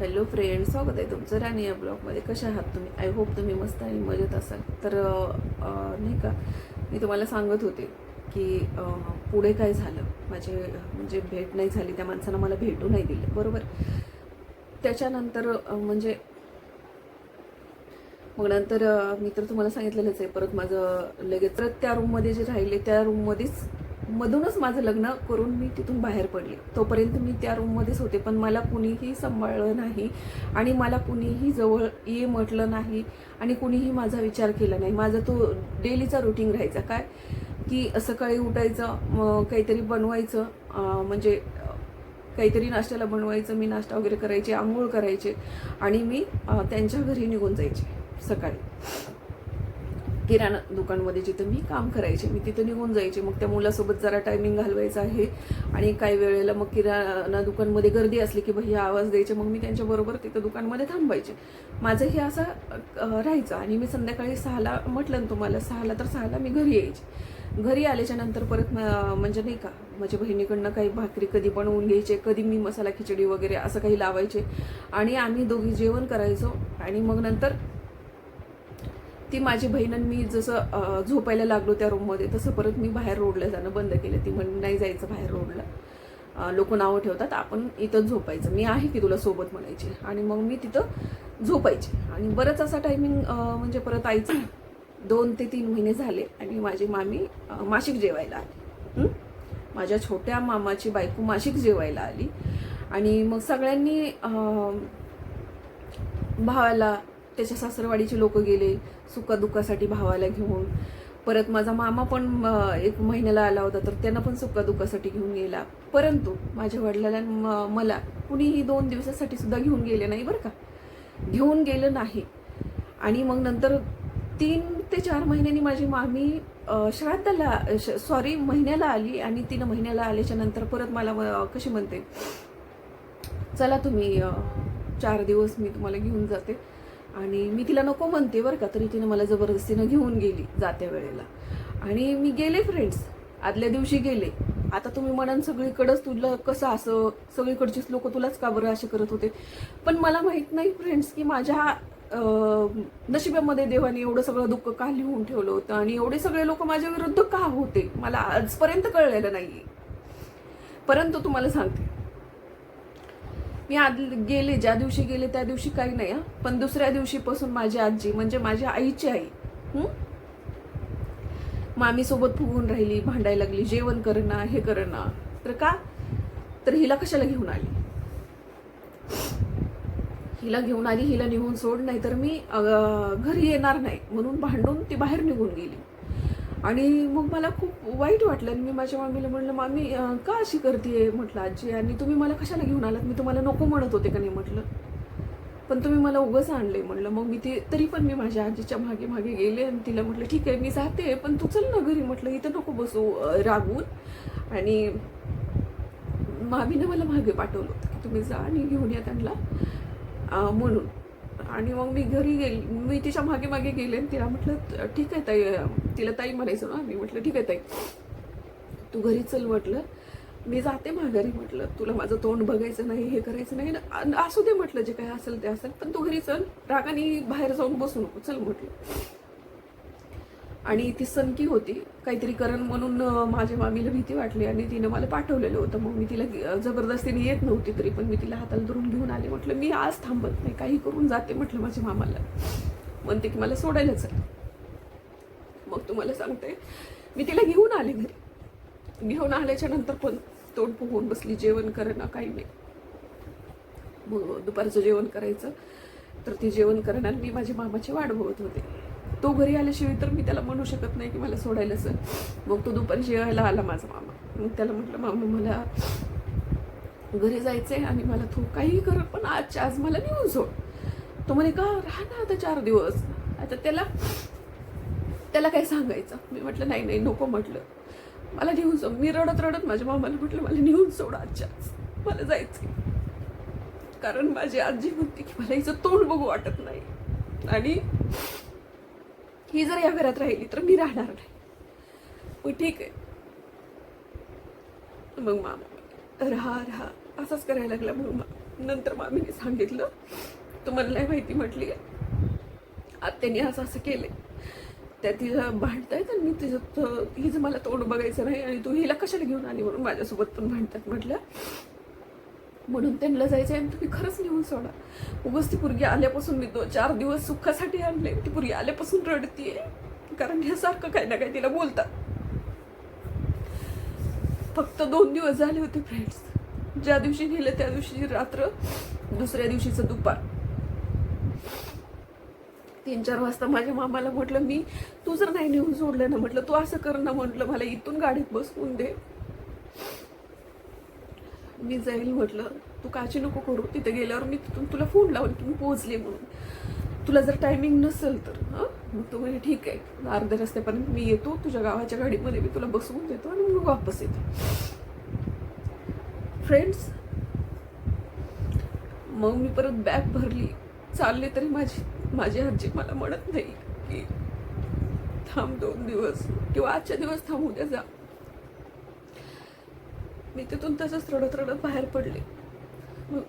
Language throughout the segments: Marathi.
हॅलो फ्रेंड स्वागत आहे तुमचं राणी या ब्लॉगमध्ये कशा आहात तुम्ही? आय होप तुम्ही मस्त आणि मजेत असाल. तर नाही का मी तुम्हाला सांगत होते की पुढे काय झालं? माझे म्हणजे भेट नाही झाली त्या माणसानं मला भेटू नाही दिलं. बरोबर? त्याच्यानंतर म्हणजे मग नंतर मी तर तुम्हाला सांगितलेलंच आहे परत माझं लगेच परत त्या रूममध्ये जे राहिले त्या रूममध्येच मधूनच माझं लग्न करून मी तिथून बाहेर पडले. तोपर्यंत मी त्या रूममध्येच होते पण मला कुणीही सांभाळलं नाही आणि मला कुणीही जवळ ये म्हटलं नाही आणि कुणीही माझा विचार केला नाही. माझा तो डेलीचा रुटीन राहायचा. काय? की सकाळी उठायचं मग काहीतरी बनवायचं म्हणजे काहीतरी नाश्त्याला बनवायचं मी नाश्ता वगैरे करायचे आंघोळ करायचे आणि मी त्यांच्या घरी निघून जायचे सकाळी. किराणा दुकानमध्ये जिथं मी काम करायचे मी तिथं निघून जायचे. मग त्या मुलासोबत जरा टायमिंग घालवायचा आहे. आणि काही वेळेला मग किराणा दुकानमध्ये गर्दी असली की भैया आवाज द्यायचे मग मी त्यांच्याबरोबर तिथं दुकानमध्ये थांबायचे. माझं हे असं राहायचं. आणि मी संध्याकाळी सहाला म्हटलं ना तुम्हाला सहाला तर सहाला मी घरी यायचे. घरी आल्याच्यानंतर परत म्हणजे नाही का माझ्या बहिणीकडनं काही भाकरी कधी बनवून घ्यायचे कधी मी मसाला खिचडी वगैरे असं काही लावायचे. आणि आम्ही दोघी जेवण करायचो. आणि मग नंतर ती माझी बहीण आणि मी जसं झोपायला लागलो त्या रूममध्ये तसं परत मी बाहेर रोडला जाणं बंद केलं. ती म्हण नाही जायचं बाहेर रोडला लोक नावं ठेवतात आपण इथं झोपायचं. मी आहे की तुला सोबत म्हणायची. आणि मग मी तिथं झोपायचे. आणि बरंच असा टायमिंग म्हणजे परत आईचं दोन ते तीन महिने झाले आणि माझी मामी मासिक जेवायला आली. माझ्या छोट्या मामाची बायको मासिक जेवायला आली. आणि मग सगळ्यांनी भावाला त्याच्या सासरवाडीचे लोक गेले. सुखदुःखासाठी भावाला घेऊन. परत माझा मामा पण एक महिन्याला आला होता तर त्यांना पण सुखदुःखासाठी घेऊन गेला. परंतु माझ्या वडिलाला मला कुणीही दोन दिवसासाठी सुद्धा घेऊन गेले नाही बरं का. घेऊन गेलं नाही. आणि मग नंतर तीन ते चार महिन्यांनी माझी मामी श्राद्धाला सॉरी महिन्याला आली आणि तिनं महिन्याला आल्याच्यानंतर परत मला कशी म्हणते चला तुम्ही चार दिवस मी तुम्हाला घेऊन जाते. आणि मी तिला नको म्हणते बरं का तरी तिनं मला जबरदस्तीनं घेऊन गेली जात्या वेळेला. आणि मी गेले फ्रेंड्स आदल्या दिवशी गेले. आता तुम्ही म्हणाल सगळीकडंच तुला कसं असं सगळीकडचीच लोक तुलाच का बरं असे करत होते? पण मला माहीत नाही फ्रेंड्स की माझ्या नशिबामध्ये देवाने एवढं सगळं दुःख का लिहून ठेवलं होतं? आणि एवढे सगळे लोक माझ्या विरुद्ध का होते? मला आजपर्यंत कळलेलं नाही परंतु तुम्हाला सांगते मी आद गेले ज्या दिवशी गेले त्या दिवशी काही नाही हं. पण दुसऱ्या दिवशीपासून माझी आजी म्हणजे माझ्या आईची आई मामीसोबत फुगून राहिली भांडायला लागली जेवण करणं हे करणं. तर का? तर हिला कशाला घेऊन आली? हिला घेऊन आली हिला निघून सोड नाही तर मी घरी येणार नाही. म्हणून भांडून ती बाहेर निघून गेली. आणि मग मला खूप वाईट वाटलं. आणि मी माझ्या मामीला म्हटलं मामी का अशी करते म्हटलं आजी आणि तुम्ही मला कशाला घेऊन आलात? मी तुम्हाला नको म्हणत होते का नाही? म्हटलं. पण तुम्ही मला उगंच आणले म्हटलं. मग मी ते तरी पण मी माझ्या आजीच्या मागे मागे गेले आणि तिला म्हटलं ठीक आहे मी जाते पण तू चल ना घरी. म्हटलं इथं नको बसू रागून रागवून. आणि मामीनं मला मागे पाठवलं होतं की तुम्ही जा आणि घेऊन या त्यांना म्हणून. आणि मग मी घरी गेली मी तिच्यामागे मागे गेले आणि तिला म्हटलं ठीक आहे ताई तिला ताई म्हणायचं ना. मी म्हटलं ठीक आहे ताई. तू घरी चल म्हटलं. मी जाते माघारी म्हटलं. तुला माझं तोंड बघायचं नाही हे करायचं नाही. असू दे म्हटलं जे काय असेल ते असेल पण तू घरी चल. रागाने बाहेर जाऊन बसू नको. चल म्हटलं. आणि ती सनकी होती. काहीतरी करण म्हणून माझ्या मामीला भीती वाटली आणि तिनं मला पाठवलेलं होतं. मग मी तिला जबरदस्तीने येत नव्हती तरी पण मी तिला हाताला धरून घेऊन आले. म्हटलं मी आज थांबत नाही काही करून जाते म्हटलं माझ्या मामाला. म्हणते की मला सोडायला चल. मग तुम्हाला सांगते मी तिला घेऊन आले घरी. घेऊन आल्याच्यानंतर पण तोंड पोहून बसली जेवण करणं काही नाही. मग दुपारचं जेवण करायचं. तर ती जेवण करणार मी माझ्या मामाची वाट बघत होते. तो घरी आल्याशिवाय तर मी त्याला म्हणू शकत नाही की मला सोडायला सर मग तो दुपारी जेवायला आला माझा मामा. मग त्याला म्हटलं मामा मला घरी जायचंय आणि मला तू काही कर पण आजच्या आज मला नेऊन सोड. तो म्हणे का? राहा ना आता चार दिवस. आता त्याला त्याला काय सांगायचं? मी म्हटलं नाही नाही नको म्हटलं. मला नेऊन सोड. मी रडत रडत माझ्या मामाला म्हटलं मला नेऊन सोड आजच्या आज. मला जायचंय. कारण माझी आजी म्हणते की मला हिचं तोंड बघू वाटत नाही. आणि ही जर या घरात राहिली तर मी राहणार नाही. मग ठीक आहे. मग मामा राहा राहा. असंच करायला लागला मग मा- नंतर मामीने सांगितलं. तुम्हाला नाही माहिती म्हटली. आत्याने असं असं केलंय. त्या तिला भांडतायत आणि मी तिचं हिचं मला तोंड बघायचं नाही आणि तू हिला कशाला घेऊन आली म्हणून माझ्यासोबत पण भांडतात म्हटलं. म्हणून त्यांना जायचं आहे आणि तुम्ही खरंच नेऊन सोडा. उगस ती पुरगी आल्यापासून मी दोन चार दिवस सुखासाठी आणले ती पुरगी आल्यापासून रडतीये. कारण हे सारखं काही ना काही तिला बोलतात. फक्त दोन दिवस झाले होते फ्रेंड्स ज्या दिवशी गेले त्या दिवशी रात्र दुसऱ्या दिवशीचं दुपार. तीन चार वाजता माझ्या मामाला म्हटलं मी तू जर नाही नेऊन सोडलं ना म्हटलं तू असं कर ना म्हटलं मला इथून गाडीत बसवून दे. मी जाईल म्हटलं तू काळजी नको करू तिथे गेल्यावर मी तिथून तुला फोन लावून तुम्ही पोहोचले म्हणून. तुला जर टायमिंग नसेल तर हं? मग तो म्हणजे ठीक आहे अर्ध्या रस्त्यापर्यंत मी येतो तुझ्या गावाच्या गाडीमध्ये मी तुला बसवून देतो आणि मग वापस येते. फ्रेंड्स मग मी परत बॅग भरली. चालले तरी माझी माझी आजी मला म्हणत नाही की थांब दोन दिवस किंवा आजच्या दिवस थांब उद्या जा. मी तिथून तसंच रडत रडत बाहेर पडले. मग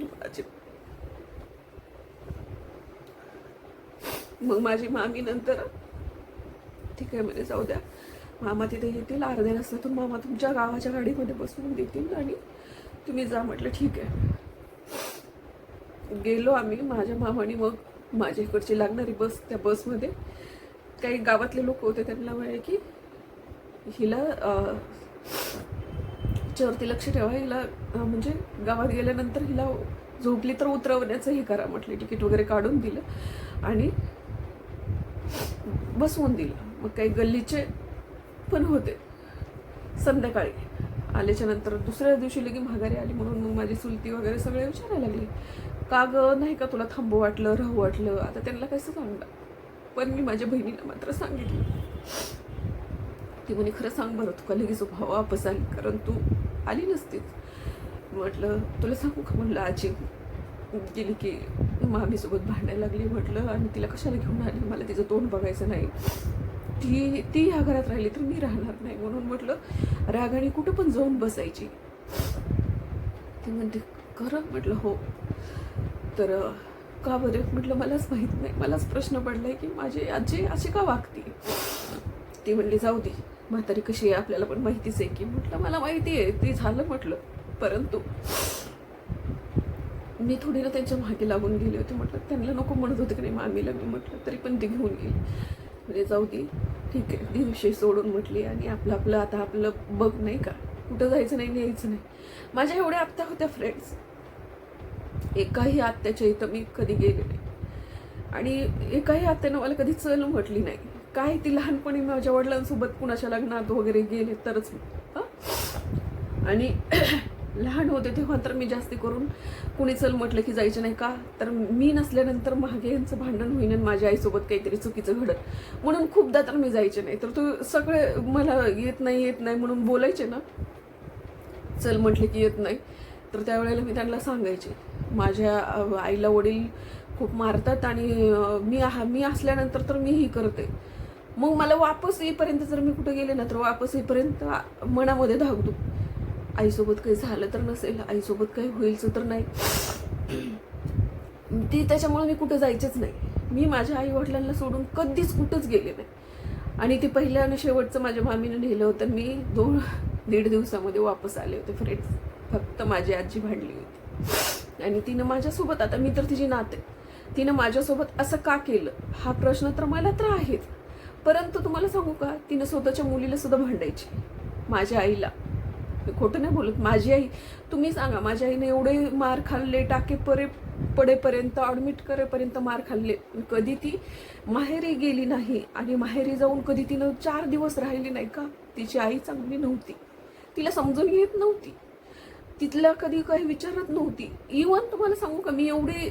माझी मग माझी मामी नंतर ठीक आहे म्हणजे जाऊ द्या. मामा तिथे येतील अर्ध्या रस्त्यातून मामा तुमच्या गावाच्या गाडीमध्ये बसवून देतील आणि तुम्ही जा म्हटलं ठीक आहे. गेलो आम्ही माझ्या मामाने मग माझ्या इकडची लागणारी बस त्या बसमध्ये. काही गावातले लोक होते त्यांना म्हणाले की हिला हिच्यावरती लक्ष ठेवा. हिला म्हणजे गावात गेल्यानंतर हिला झोपली तर उतरवण्याचं हे करा म्हटले. तिकीट वगैरे काढून दिलं आणि बसवून दिलं. मग काही गल्लीचे पण होते. संध्याकाळी आल्याच्यानंतर दुसऱ्या दिवशी लगी माघारी आली म्हणून मग माझी चुलती वगैरे सगळे विचारायला लागले. का ग? नाही का तुला थांबू वाटलं राहू वाटलं? आता त्यांना कसं सांगणार? पण मी माझ्या बहिणीला मात्र सांगितलं. ती म्हणे खरं सांग बरं तू लगेच भावा वापस आली कारण तू आली नसतीस. म्हटलं तुला सांगू का? म्हटलं आजी गेली की मामीसोबत भांडायला लागली म्हटलं आणि तिला कशाला घेऊन आली? मला तिचं तोंड बघायचं नाही. ती ती ह्या घरात राहिली तर मी राहणार नाही. म्हणून म्हटलं रागाने कुठं पण जाऊन बसायची. ती म्हणते खरं? म्हटलं हो. तर का बरं? म्हटलं मलाच माहीत नाही. मलाच प्रश्न पडलाय की माझी आजी अशी का वागते? ती म्हणली जाऊ दे. म्हातारी कशी आहे आपल्याला पण माहितीच आहे की म्हटलं मला माहिती आहे ते झालं म्हटलं परंतु मी थोडी ना त्यांच्या मागे लागून गेले होते म्हटलं त्यांना नको म्हणत होते की नाही मामीला मी म्हटलं तरी पण ती घेऊन गेली. म्हणजे जाऊ दे ठीक आहे ती विषय सोडून म्हटली आणि आपलं आपलं आता आपलं बघ नाही का कुठं जायचं नाही न्यायचं नाही. माझ्या एवढ्या आत्या होत्या फ्रेंड्स एकाही आत्याच्या इथं मी कधी गेले नाही. आणि एकाही आत्यानं मला कधी चल म्हटली नाही. काय ती लहानपणी माझ्या वडिलांसोबत कुणाच्या लग्नात वगैरे गेले तरच. आणि लहान होते तेव्हा तर मी जास्ती करून कुणी चल म्हटलं की जायचं नाही का? तर मी नसल्यानंतर मागे यांचं भांडण होईन आणि माझ्या आईसोबत काहीतरी चुकीचं घडत. म्हणून खूपदा तर मी जायचे नाही. तर तू सगळे मला येत नाही येत नाही म्हणून बोलायचे ना. चल म्हटले की येत नाही. तर त्यावेळेला मी त्यांना सांगायचे. माझ्या आईला वडील खूप मारतात आणि मी आहा मी असल्यानंतर तर मीही करते. मग मला वापस येईपर्यंत जर मी कुठं गेले ना तर वापस येईपर्यंत मनामध्ये धावतो. आईसोबत काही झालं तर नसेल आईसोबत काही होईलचं तर नाही. ती त्याच्यामुळे मी कुठं जायचेच नाही. मी माझ्या आई वडिलांना सोडून कधीच कुठंच गेले नाही. आणि ते पहिलं आणि शेवटचं माझ्या मामीनं नेलं होतं. मी दोन दीड दिवसामध्ये वापस आले होते फ्रेंड्स फक्त माझी आजी भांडली होती. आणि तिनं माझ्यासोबत आता मी तर तिची नाते तिनं माझ्यासोबत असं का केलं? हा प्रश्न तर मला तर आहेच. परंतु तुम्हाला सांगू का तिनं स्वतःच्या मुलीला सुद्धा भांडायची. माझ्या आईला. मी खोटं नाही बोलत माझी आई तुम्ही सांगा माझ्या आईने एवढे मार खाल्ले टाके परे पडेपर्यंत ॲडमिट करेपर्यंत मार खाल्ले. कधी ती माहेरी गेली नाही आणि माहेरी जाऊन कधी तिनं चार दिवस राहिली नाही का तिची आई चांगली नव्हती. तिला समजून घेत नव्हती. तिथला कधी काही विचारत नव्हती. इवन तुम्हाला सांगू का मी एवढे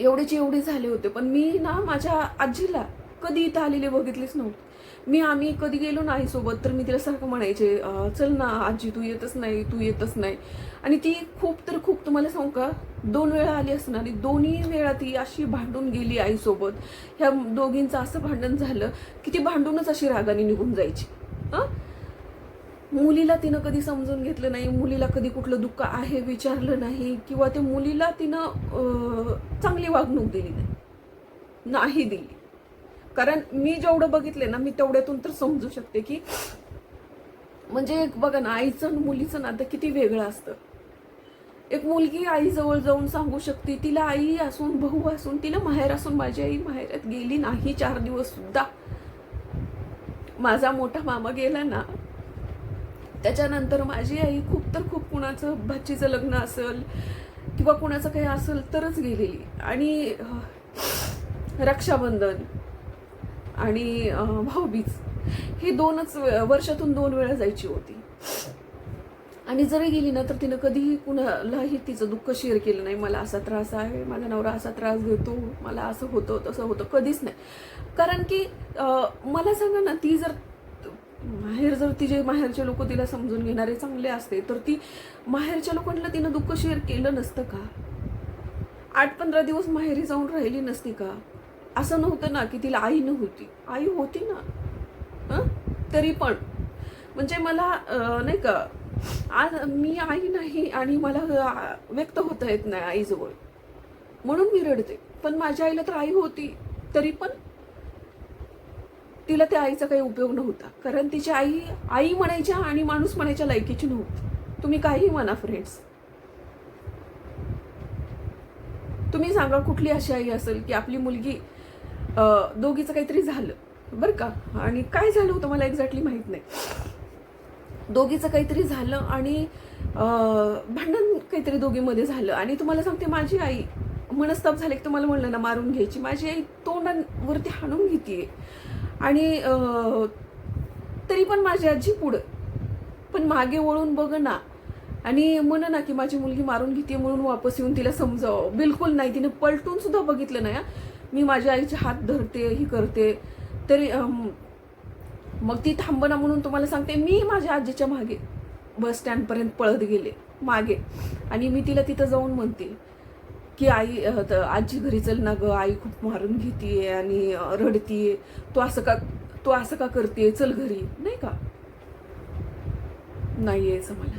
एवढेचे एवढे झाले होते पण मी ना माझ्या आजीला कधी इथं आलेले बघितलेच नव्हते. मी आम्ही कधी गेलो ना आईसोबत तर मी तिला सारखं म्हणायचे चल ना आजी तू येतच नाही तू येतच नाही. आणि ती खूप तर खूप तुम्हाला सांगू का दोन वेळा आली असणार आणि दोन्ही वेळा ती अशी भांडून गेली आईसोबत. ह्या दोघींचं असं भांडण झालं की ती भांडूनच अशी रागाने निघून जायची. हां? मुलीला तिनं कधी समजून घेतलं नाही मुलीला कधी कुठलं दुःख आहे विचारलं नाही किंवा त्या मुलीला तिनं चांगली वागणूक दिली नाही नाही दिली. कारण मी जेवढं बघितले ना मी तेवढ्यातून तर समजू शकते की म्हणजे एक बघा ना आईचं आणि मुलीचं नातं किती वेगळं असतं. एक मुलगी आईजवळ जाऊन सांगू शकते तिला आई असून भाऊ असून तिला माहेर असून माझी आई माहेरात गेली नाही चार दिवस सुद्धा. माझा मोठा मामा गेला ना त्याच्यानंतर माझी आई खूप तर खूप कुणाचं भाचीचं लग्न असेल किंवा कुणाचं काही असेल तरच गेलेली. आणि रक्षाबंधन आणि भाऊबीज हे दोनच वर्षातून दोन वेळा जायची होती. आणि जरी गेली ना तर तिनं कधीही कुणालाही तिचं दुःख शेअर केलं नाही. मला असा त्रास आहे माझा नवरा असा त्रास देतो मला असं होतं तसं होतं कधीच नाही. कारण की मला सांगा ना ती जर माहेर जर तिचे माहेरचे लोक तिला समजून घेणारे चांगले असते तर ती माहेरच्या लोकांना तिनं दुःख शेअर केलं नसतं का? आठ पंधरा दिवस माहेरी जाऊन राहिली नसती का? असं नव्हतं ना की तिला आई नव्हती. आई होती ना. तरी पण. म्हणजे मला नाही का आज मी आई नाही आणि मला व्यक्त होता येत नाही आईजवळ. म्हणून मी रडते. पण माझ्या आईला तर आई होती. तरी पण तिला त्या आईचा काही उपयोग नव्हता. कारण तिची आई आई म्हणायच्या आणि माणूस म्हणायच्या लायकीची नव्हती. तुम्ही काही म्हणा फ्रेंड्स तुम्ही सांगा कुठली अशी आई असेल की आपली मुलगी दोघीचं काहीतरी झालं? बरं का? आणि काय झालं होतं मला एक्झॅक्टली माहीत नाही. दोघीचं काहीतरी झालं आणि भांडण काहीतरी दोघीमध्ये झालं. आणि तुम्हाला सांगते माझी आई मनस्ताप झाले की तुम्हाला म्हणलं ना मारून घ्यायची. माझी आई तोंडावरती हाणून घेते आणि तरी पण माझी आजी पुढं. पण मागे वळून बघ ना. आणि म्हण ना की माझी मुलगी मारून घेते म्हणून वापस येऊन तिला समजावं. बिलकुल नाही. तिने पलटून सुद्धा बघितलं नाही मी माझ्या आईचे हात धरते ही करते. तरी मग ती थांबना म्हणून तुम्हाला सांगते मी माझ्या आजीच्या मागे बस स्टँडपर्यंत पळत गेले मागे. आणि मी तिला तिथं जाऊन म्हणते की आई आजी घरी चल ना ग आई खूप मारून घेते आणि रडतीये. तू असं का तू असं का करते चल घरी. नाही का? नाही यायचं मला.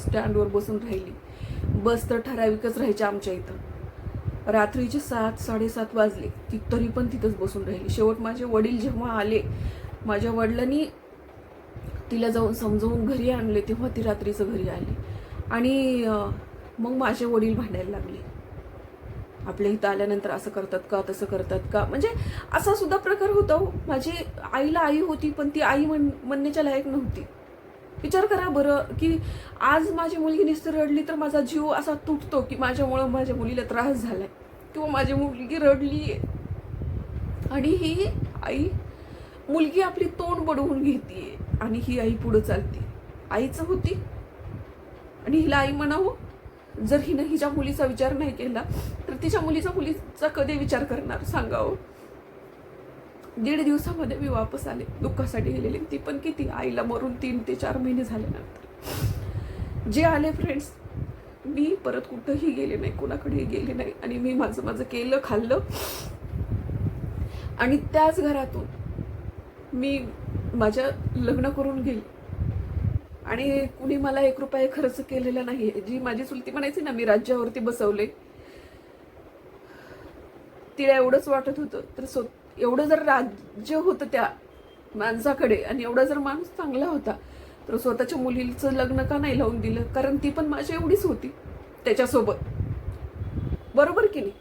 स्टँडवर बसून राहिली. बस तर ठराविकच राहायची आमच्या इथं. रात्रीचे सात साडेसात वाजले. ती तरी पण तिथंच बसून राहिली. शेवट माझे वडील जेव्हा आले माझ्या वडिलांनी तिला जाऊन समजावून घरी आणले तेव्हा ती रात्रीचं घरी आली. आणि मग माझे वडील भांडायला लागले. आपल्या इथं आल्यानंतर असं करतात का तसं करतात का? म्हणजे असा सुद्धा प्रकार होता. हो. माझी आईला आई होती पण ती आई म्हण म्हणण्याच्या लायक नव्हती. विचार करा बरं की आज माझी मुलगी नुसती रडली तर माझा जीव असा तुटतो की माझ्यामुळं माझ्या मुलीला त्रास झालाय. किंवा माझी मुलगी रडली आणि ही आई मुलगी आपली तोंड बडवून घेते आणि ही आई पुढं चालते. आईचं होती आणि हिला आई म्हणावं जर हिनं हिच्या मुलीचा विचार नाही केला तर तिच्या मुलीचा मुलीचा कधी विचार करणार? सांगावं हो. दीड दिवसामध्ये मी वापस आले दुःखासाठी गेलेले. ती पण किती? आईला मरून तीन ते चार महिने झाल्यानंतर. जे आले फ्रेंड्स मी परत कुठंही गेले नाही कोणाकडेही गेले नाही. आणि मी माझं माझं केलं खाल्लं. आणि त्याच घरातून मी माझ्या लग्न करून गेले. आणि कुणी मला एक रुपये खर्च केलेला नाही. जी माझी चुलती म्हणायची ना मी राज्यावरती बसवले. तिला एवढंच वाटत होतं. तर सो एवढं जर राज्य होतं त्या माणसाकडे आणि एवढा जर माणूस चांगला होता तर स्वतःच्या मुलीचं लग्न का नाही लावून दिलं? कारण ती पण माझी एवढीच होती त्याच्यासोबत. बरोबर की नाही?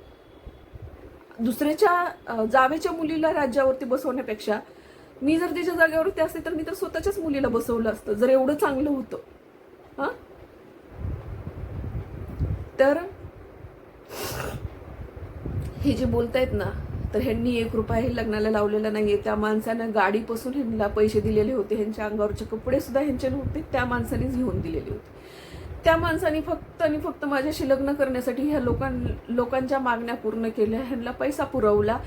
दुसऱ्याच्या जावेच्या मुलीला राज्यावरती बसवण्यापेक्षा मी जर तिच्या जागेवरती असते तर मी तर स्वतःच्याच मुलीला बसवलं असतं. जर एवढं चांगलं होतं. हा? तर हे जे बोलतायत ना तर ह्यांनी एक रुपया हे लग्नाला लावलेला नाहीये. त्या माणसानं गाडीपासून ह्यांना पैसे दिलेले होते. ह्यांच्या अंगावरचे कपडे सुद्धा ह्यांचे नव्हते. त्या माणसानेच घेऊन दिलेले होते. त्या माणसाने फक्त आणि फक्त माझ्याशी लग्न करण्यासाठी ह्या लोकां लोकांच्या मागण्या पूर्ण केल्या. ह्यांना पैसा पुरवला.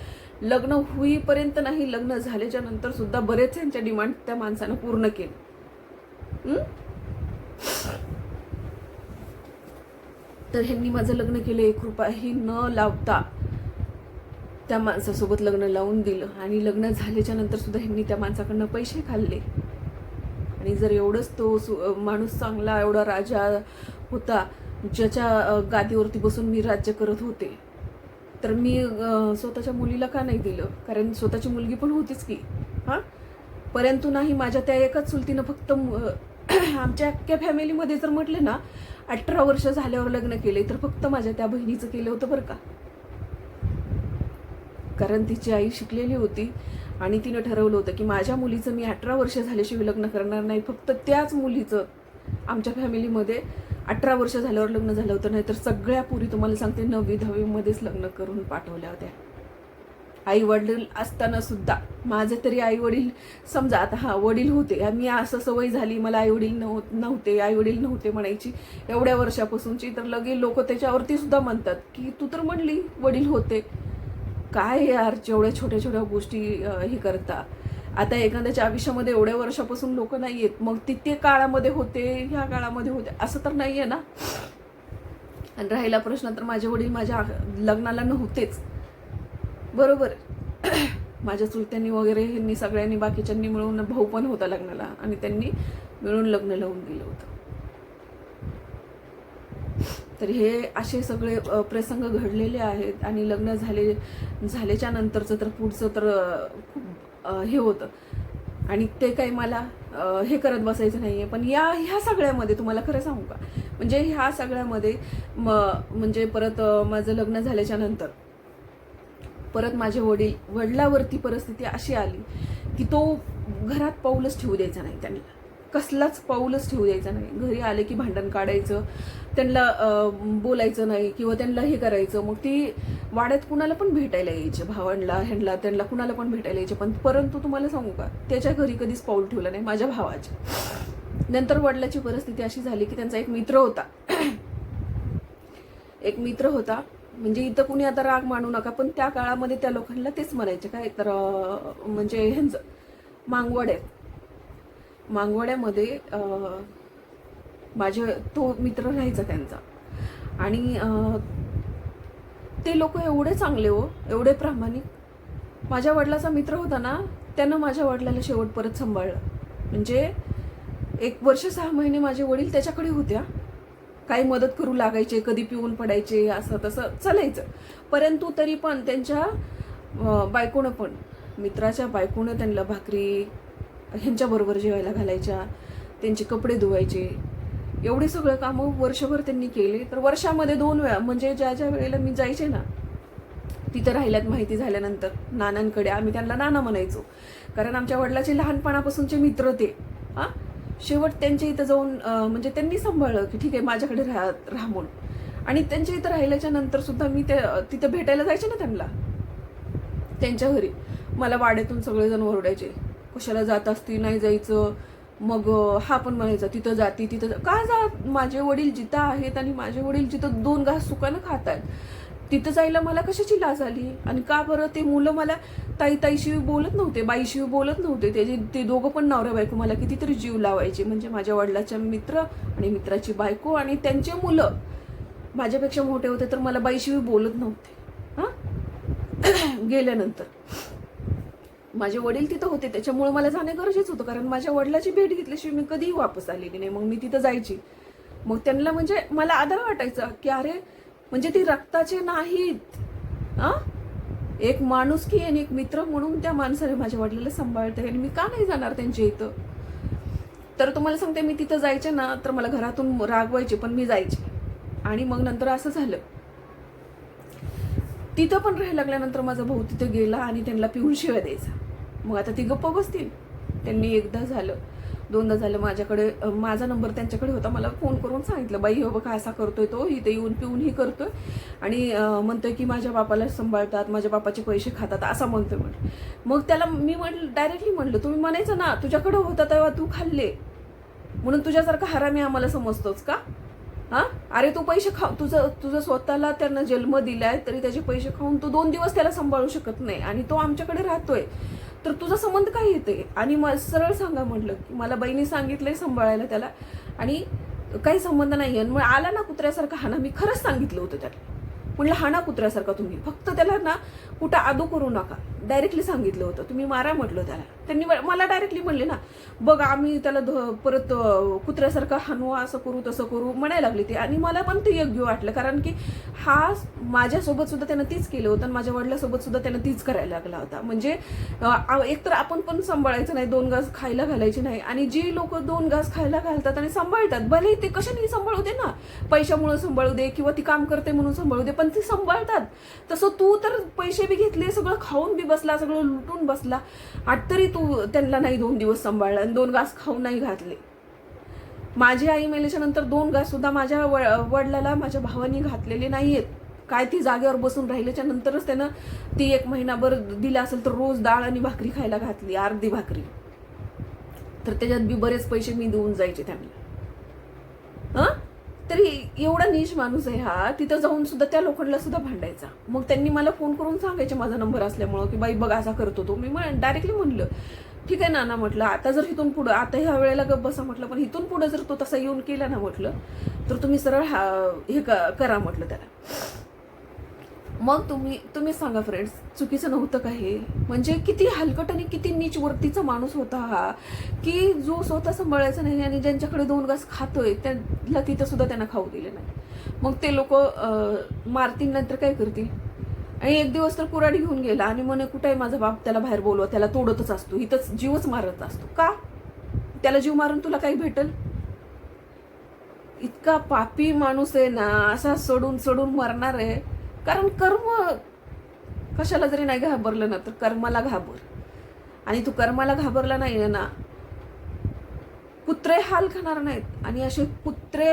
लग्न होईपर्यंत नाही लग्न झाल्याच्यानंतर सुद्धा बरेच यांच्या डिमांड त्या माणसानं पूर्ण केले. तर ह्यांनी माझं लग्न केलं एक रुपयाही न लावता त्या माणसासोबत लग्न लावून दिलं. आणि लग्न झाल्याच्यानंतर सुद्धा ह्यांनी त्या माणसाकडनं पैसे खाल्ले. आणि जर एवढंच तो सु माणूस चांगला एवढा राजा होता ज्याच्या गादीवरती बसून मी राज्य करत होते तर मी स्वतःच्या मुलीला का नाही दिलं? कारण स्वतःची मुलगी पण होतीच की. हां? परंतु नाही माझ्या त्या एकाच चुलतीनं फक्त आमच्या अख्ख्या फॅमिलीमध्ये जर म्हटलं ना अठरा वर्ष झाल्यावर लग्न केले तर फक्त माझ्या त्या बहिणीचं केलं होतं बरं का. कारण तिची आई शिकलेली होती आणि तिनं ठरवलं होतं की माझ्या मुलीचं मी अठरा वर्ष झाल्याशिवाय लग्न करणार नाही. फक्त त्याच मुलीचं आमच्या फॅमिलीमध्ये अठरा वर्ष झाल्यावर लग्न झालं होतं नाही तर सगळ्या पुरी तुम्हाला सांगते नववी दहावीमध्येच लग्न करून पाठवल्या होत्या. आई वडील असताना सुद्धा माझे तरी आई वडील समजा आता हा वडील होते मी असं सवय झाली मला आई वडील नव्हते आई वडील नव्हते म्हणायची एवढ्या वर्षापासूनची तर लगे लोक त्याच्यावरती सुद्धा म्हणतात की तू तर म्हणली वडील होते. काय यार जेवढ्या छोट्या छोट्या गोष्टी हे करता. आता एखाद्याच्या आयुष्यामध्ये एवढ्या वर्षापासून लोक नाही आहेत मग तिथे काळामध्ये होते ह्या काळामध्ये होते असं तर नाही आहे ना? आणि राहिला प्रश्न तर माझे वडील माझ्या लग्नाला नव्हतेच. बरोबर. माझ्या चुलत्यांनी वगैरे ह्यांनी सगळ्यांनी बाकीच्यांनी मिळून भाऊ पण होता लग्नाला आणि त्यांनी मिळून लग्न लावून दिलं होतं. तर हे असे सगळे प्रसंग घडलेले आहेत आणि लग्न झाले झाल्याच्या नंतरचं तर पुढचं तर खूप हे होतं. आणि ते काही मला हे करत बसायचं नाही आहे पण या ह्या सगळ्यामध्ये तुम्हाला खरं सांगू का? म्हणजे ह्या सगळ्यामध्ये म म्हणजे परत माझं लग्न झाल्याच्यानंतर परत माझे वडील वडिलावरती परिस्थिती अशी आली की तो घरात पाऊलच ठेवू द्यायचा नाही त्यांना. कसलाच पाऊलच ठेवू द्यायचा नाही. घरी आले की भांडण काढायचं त्यांना बोलायचं नाही किंवा त्यांना हे करायचं मग ती वाड्यात कुणाला पण भेटायला यायचे भावांना ह्यांना त्यांना कुणाला पण भेटायला यायचे. पण परंतु तुम्हाला सांगू का त्याच्या घरी कधीच पाऊल ठेवलं नाही माझ्या भावाच्या नंतर वडिलाची परिस्थिती अशी झाली की त्यांचा एक मित्र होता. एक मित्र होता. म्हणजे इथं कुणी आता राग मानू नका पण त्या काळामध्ये त्या लोकांना तेच म्हणायचे काय तर म्हणजे ह्यांचं मांगवड आहे. मांगवड्यामध्ये माझ्या माझे तो मित्र राहायचा त्यांचा. आणि ते लोक एवढे चांगले हो एवढे प्रामाणिक. माझ्या वडिलाचा मित्र होता ना त्यानं माझ्या वडिलाला परत सांभाळलं. म्हणजे एक वर्ष सहा महिने माझे वडील त्याच्याकडे होत्या. काही मदत करू लागायचे कधी पिऊन पडायचे असं तसं चालायचं. परंतु तरी पण त्यांच्या बायकोनं पण मित्राच्या बायकोनं त्यांना भाकरी ह्यांच्याबरोबर जेवायला घालायच्या त्यांचे कपडे धुवायचे. एवढे सगळं कामं वर्षभर त्यांनी केले. तर वर्षामध्ये दोन वेळा म्हणजे ज्या ज्या वेळेला मी जायचे ना तिथं राहिल्यात माहिती झाल्यानंतर नानांकडे. आम्ही त्यांना नाना म्हणायचो. कारण आमच्या वडिलाचे लहानपणापासूनचे मित्र ते. हां? शेवट त्यांच्या इथं जाऊन म्हणजे त्यांनी सांभाळलं की ठीक आहे माझ्याकडे राहा राहा म्हणून. आणि त्यांच्या इथं राहिल्याच्या नंतर सुद्धा मी ते तिथं भेटायला जायचे ना त्यांना. त्यांच्या घरी. मला वाड्यातून सगळेजण ओरडायचे. कशाला जात असती नाही जायचं. मग हा पण म्हणायचा तिथं जाती तिथं जा. का जा माझे वडील जिथं आहेत आणि माझे वडील जिथं दोन घास सुकानं खातात आहेत. तिथं जायला मला कशाची लाज आली? आणि का बरं ते मुलं मला ताई ताईशिवी बोलत नव्हते बाईशिवी बोलत नव्हते. त्याचे ते दोघं पण नवऱ्या बायको मला कितीतरी जीव लावायचे. म्हणजे माझ्या वडिलाच्या मित्र आणि मित्राची बायको आणि त्यांचे मुलं. माझ्यापेक्षा मोठे होते तर मला बाईशिवी बोलत नव्हते. हां? गेल्यानंतर. माझे वडील तिथं होते त्याच्यामुळे मला जाणे गरजेचं होतं. कारण माझ्या वडिलाची भेट घेतल्याशिवाय मी कधीही वापस आलेली नाही. मग मी तिथं जायची. मग त्यांना म्हणजे मला आदर वाटायचा की अरे म्हणजे ती रक्ताचे नाहीत. हा एक माणूस की आणि एक मित्र म्हणून त्या माणसाने माझ्या वडिलाला सांभाळते आणि मी का नाही जाणार त्यांच्या इथं? तर तुम्हाला सांगते मी तिथं जायचे ना तर मला घरातून रागवायचे पण मी जायचे. आणि मग नंतर असं झालं. तिथं पण राहायला लागल्यानंतर माझा भाऊ तिथं गेला आणि त्यांना पिऊन शिवाय द्यायचा. मग आता ती गप्प बसतील. त्यांनी एकदा झालं दोनदा झालं माझ्याकडे माझा नंबर त्यांच्याकडे होता. मला फोन करून सांगितलं बाई हो बघा असा करतोय तो इथे येऊन पिऊन ही करतोय आणि म्हणतोय की माझ्या बापाला सांभाळतात माझ्या बापाचे पैसे खातात असं म्हणतोय म्हटलं मग त्याला मी म्हटलं डायरेक्टली म्हटलं तुम्ही म्हणायचं ना तुझ्याकडे होता तेव्हा तू खाल्ले. म्हणून तुझ्यासारखा हरामी आम्हाला समजतोच का? हा? अरे तू पैसे खा तुझं तुझं स्वतःला त्यांना जन्म दिलाय तरी त्याचे पैसे खाऊन तू दोन दिवस त्याला सांभाळू शकत नाही आणि तो आमच्याकडे राहतोय. तर तुझा संबंध काय येते आणि मग सरळ सांगा म्हटलं की मला बहिणी सांगितलंय सांभाळायला त्याला. आणि काही संबंध नाही आहे मग आला ना कुत्र्यासारखा हाना मी खरंच सांगितलं होतं त्याला. पण लहाना कुत्र्यासारखा तुम्ही. फक्त त्याला ना कुठं आदू करू नका. डायरेक्टली सांगितलं होतं. तुम्ही मारा म्हटलं त्याला. त्यांनी मला डायरेक्टली म्हणले ना बघ आम्ही त्याला ध- परत कुत्र्यासारखं हानू असं करू तसं करू म्हणायला लागले ते. आणि मला पण ते योग्य वाटलं. कारण की हा माझ्यासोबत सुद्धा त्यानं तीच केलं होतं आणि माझ्या वडिलासोबत सुद्धा त्यानं तीच करायला लागला होता. म्हणजे एकतर आपण पण सांभाळायचं नाही दोन घास खायला घालायचे नाही. आणि जी लोक दोन घास खायला घालतात आणि सांभाळतात भले ते कशाने सांभाळू दे ना. पैशामुळे सांभाळू दे किंवा ती काम करते म्हणून सांभाळू दे पण ते सांभाळतात. तसं तू तर पैसे बी घेतले सगळं खाऊन बी बसला सगळं लुटून बसला. आठ तरी तू त्यांना नाही दोन दिवस सांभाळला आणि दोन घास खाऊन नाही घातले. माझी आई मेल्याच्या नंतर दोन घास सुद्धा माझ्या व- वडिलाला माझ्या भावानी घातलेले नाही आहेत काय ती जागेवर बसून राहिल्याच्या नंतरच त्यानं ती एक महिनाभर दिला असेल तर रोज डाळ आणि भाकरी खायला घातली अर्धी भाकरी. तर त्याच्यात बी बरेच पैसे मी देऊन जायचे त्यांना. हां? तरी एवढा नीच माणूस आहे हा तिथं जाऊन सुद्धा त्या लोखंडला सुद्धा भांडायचा. मग त्यांनी मला फोन करून सांगायचे माझा नंबर असल्यामुळं की बाई बघ असा करतो तो. मी डायरेक्टली म्हणलं. ठीक आहे नाना म्हटलं. आता जर इथून पुढं आता ह्या वेळेला गप्प बसा म्हटलं. पण इथून पुढं जर तो तसा येऊन केला ना म्हटलं तर तुम्ही सरळ हा हे क- करा म्हटलं त्याला. मग तुम्ही तुम्ही सांगा फ्रेंड्स चुकीचं नव्हतं का हे? म्हणजे किती हलकट आणि किती नीच वरतीचा माणूस होता हा की जो स्वतः सांभाळायचा नाही आणि ज्यांच्याकडे दोन घास खातोय त्याला तिथं सुद्धा त्यांना खाऊ दिले नाही. मग ते लोक मारतील नंतर काय करतील? आणि एक दिवस तर कुराडी घेऊन गेला आणि म्हणे कुठे माझा बाप? त्याला बाहेर बोलवा त्याला तोडतच असतो इथंच जीवच मारत असतो. का? त्याला जीव मारून तुला काही भेटल? इतका पापी माणूस आहे ना असा सोडून सोडून मरणार आहे. कारण कर्म कशाला जरी नाही घाबरलं ना तर कर्माला घाबर. आणि तू कर्माला घाबरला नाही ना कुत्रे हाल खाणार नाहीत. आणि असे कुत्रे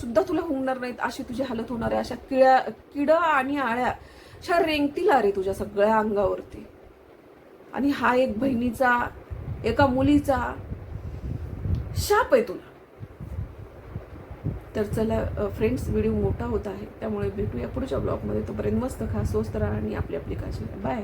सुद्धा तुला होणार नाहीत. अशी तुझी हालत होणार आहे. अशा किड्या किड आणि आळ्या अशा रेंगतील अरे तुझ्या सगळ्या अंगावरती. आणि हा एक बहिणीचा एका मुलीचा शाप आहे तुला. तर चला फ्रेंड्स व्हिडिओ मोठा होत आहे. त्यामुळे भेटूया पुढच्या ब्लॉगमध्ये तोपर्यंत मस्त खा स्वस्त राहा आणि आपली आपली काळजी बाय